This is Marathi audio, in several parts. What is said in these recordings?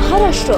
महाराष्ट्र.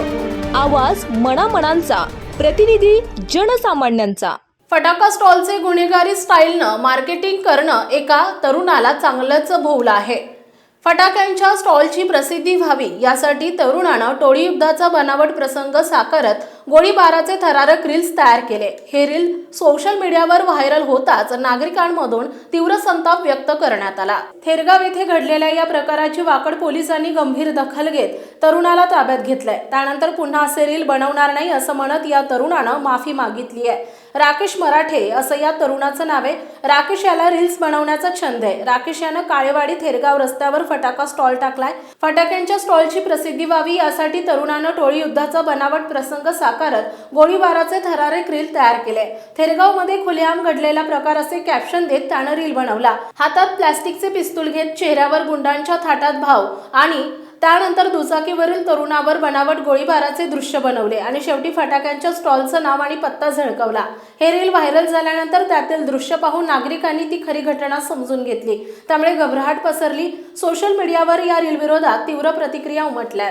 आवाज मनामनांचा प्रतिनिधी जनसामान्यांचा. फटाका स्टॉलचे गुन्हेगारी स्टाईलनं मार्केटिंग करणं एका तरुणाला चांगलंच भोवलं आहे. फटाक्यांच्या स्टॉलची प्रसिद्धी व्हावी यासाठी तरुणानं टोळीयुद्धाचा बनावट प्रसंग साकारत गोळीबाराचे थरारक रील्स तयार केले. हे रील सोशल मीडियावर व्हायरल होताच नागरिकांमधून तीव्र संताप व्यक्त करण्यात आला. थेरगाव येथे घडलेल्या या प्रकाराची वाकड पोलिसांनी गंभीर दखल घेत तरुणाला ताब्यात घेतलंय. त्यानंतर पुन्हा असे रील बनवणार नाही असं म्हणत या तरुणानं माफी मागितली आहे. राकेश मराठे असं या तरुणाचं नाव आहे. राकेश याला रील्स बनवण्याचा छंद आहे. राकेश यानं काळेवाडी थेरगाव रस्त्यावर फटाका स्टॉल टाकलाय. फटाक्यांच्या स्टॉलची प्रसिद्धी व्हावी यासाठी तरुणानं टोळी युद्धाचा बनावट प्रसंग साकारत गोळीबाराचे थरारक रील तयार केले. थेरगावमध्ये खुलेआम घडलेला प्रकार असे कॅप्शन देत त्यानं रील बनवला. हातात प्लास्टिकचे पिस्तूल घेत चेहऱ्यावर गुंडांच्या थाटात भाव आणि त्यानंतर दुचाकीवरील तरुणावर बनावट गोळीबाराचे दृश्य बनवले आणि शेवटी फटाक्यांच्या स्टॉलचं नाव आणि पत्ता झळकवला. हे रील व्हायरल झाल्यानंतर त्यातील दृश्य पाहून नागरिकांनी ती खरी घटना समजून घेतली. त्यामुळे घबराट पसरली. सोशल मीडियावर या रीलविरोधात तीव्र प्रतिक्रिया उमटल्या.